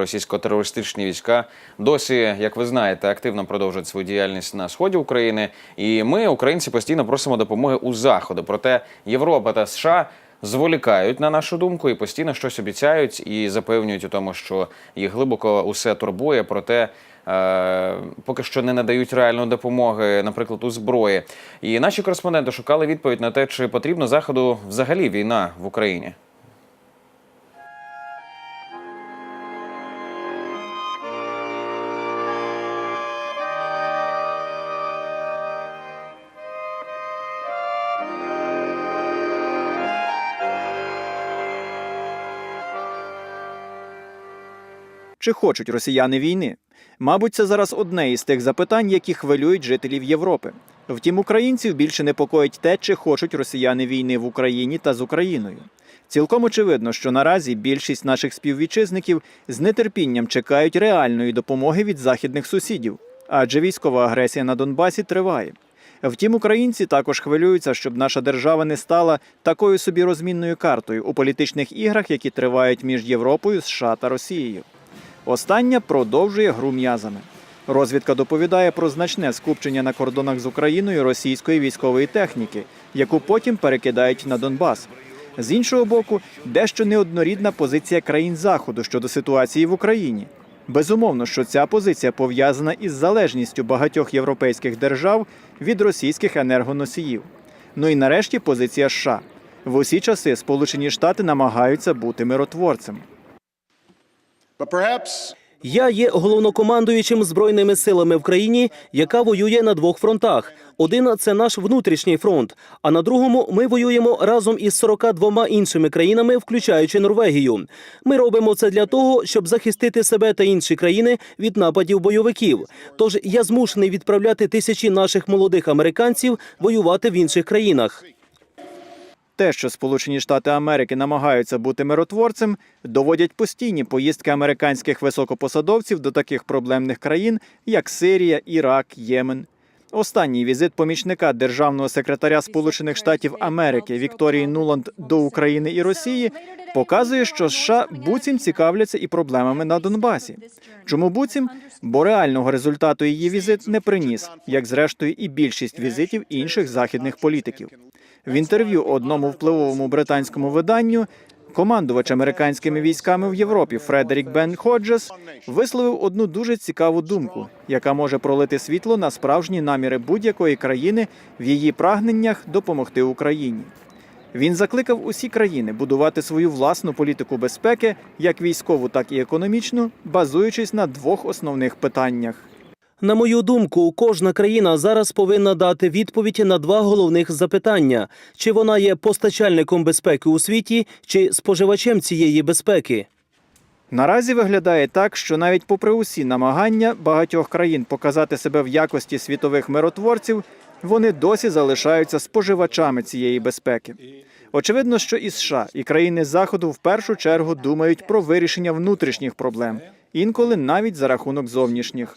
Російсько-терористичні війська досі, як ви знаєте, активно продовжують свою діяльність на сході України. І ми, українці, постійно просимо допомоги у заходу. Проте Європа та США зволікають на нашу думку і постійно щось обіцяють і запевнюють у тому, що їх глибоко усе турбує. Проте е, поки що не надають реальної допомоги, наприклад, у зброї. І наші кореспонденти шукали відповідь на те, чи потрібно заходу взагалі війна в Україні. Чи хочуть росіяни війни? Мабуть, це зараз одне із тих запитань, які хвилюють жителів Європи. Втім, українців більше непокоїть те, чи хочуть росіяни війни в Україні та з Україною. Цілком очевидно, що наразі більшість наших співвітчизників з нетерпінням чекають реальної допомоги від західних сусідів, адже військова агресія на Донбасі триває. Втім, українці також хвилюються, щоб наша держава не стала такою собі розмінною картою у політичних іграх, які тривають між Європою, США та Росією. Остання продовжує гру м'язами. Розвідка доповідає про значне скупчення на кордонах з Україною російської військової техніки, яку потім перекидають на Донбас. З іншого боку, дещо неоднорідна позиція країн Заходу щодо ситуації в Україні. Безумовно, що ця позиція пов'язана із залежністю багатьох європейських держав від російських енергоносіїв. Ну і нарешті позиція США. В усі часи Сполучені Штати намагаються бути миротворцем. Я є головнокомандуючим збройними силами в країні, яка воює на двох фронтах. Один це наш внутрішній фронт, а на другому ми воюємо разом із 42 іншими країнами, включаючи Норвегію. Ми робимо це для того, щоб захистити себе та інші країни від нападів бойовиків. Тож я змушений відправляти тисячі наших молодих американців воювати в інших країнах. Те, що Сполучені Штати Америки намагаються бути миротворцем, доводять постійні поїздки американських високопосадовців до таких проблемних країн, як Сирія, Ірак, Ємен. Останній візит помічника державного секретаря Сполучених Штатів Америки Вікторії Нуланд до України і Росії показує, що США буцім цікавляться і проблемами на Донбасі. Чому буцім? Бо реального результату її візит не приніс, як зрештою і більшість візитів інших західних політиків. В інтерв'ю одному впливовому британському виданню командувач американськими військами в Європі Фредерік Бен Ходжес висловив одну дуже цікаву думку, яка може пролити світло на справжні наміри будь-якої країни в її прагненнях допомогти Україні. Він закликав усі країни будувати свою власну політику безпеки, як військову, так і економічну, базуючись на двох основних питаннях. На мою думку, кожна країна зараз повинна дати відповідь на два головних запитання: чи вона є постачальником безпеки у світі, чи споживачем цієї безпеки. Наразі виглядає так, що навіть попри усі намагання багатьох країн показати себе в якості світових миротворців, вони досі залишаються споживачами цієї безпеки. Очевидно, що і США, і країни Заходу в першу чергу думають про вирішення внутрішніх проблем, інколи навіть за рахунок зовнішніх.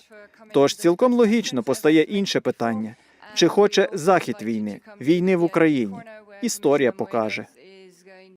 Тож цілком логічно постає інше питання: чи хоче захід війни, війни в Україні? Історія покаже.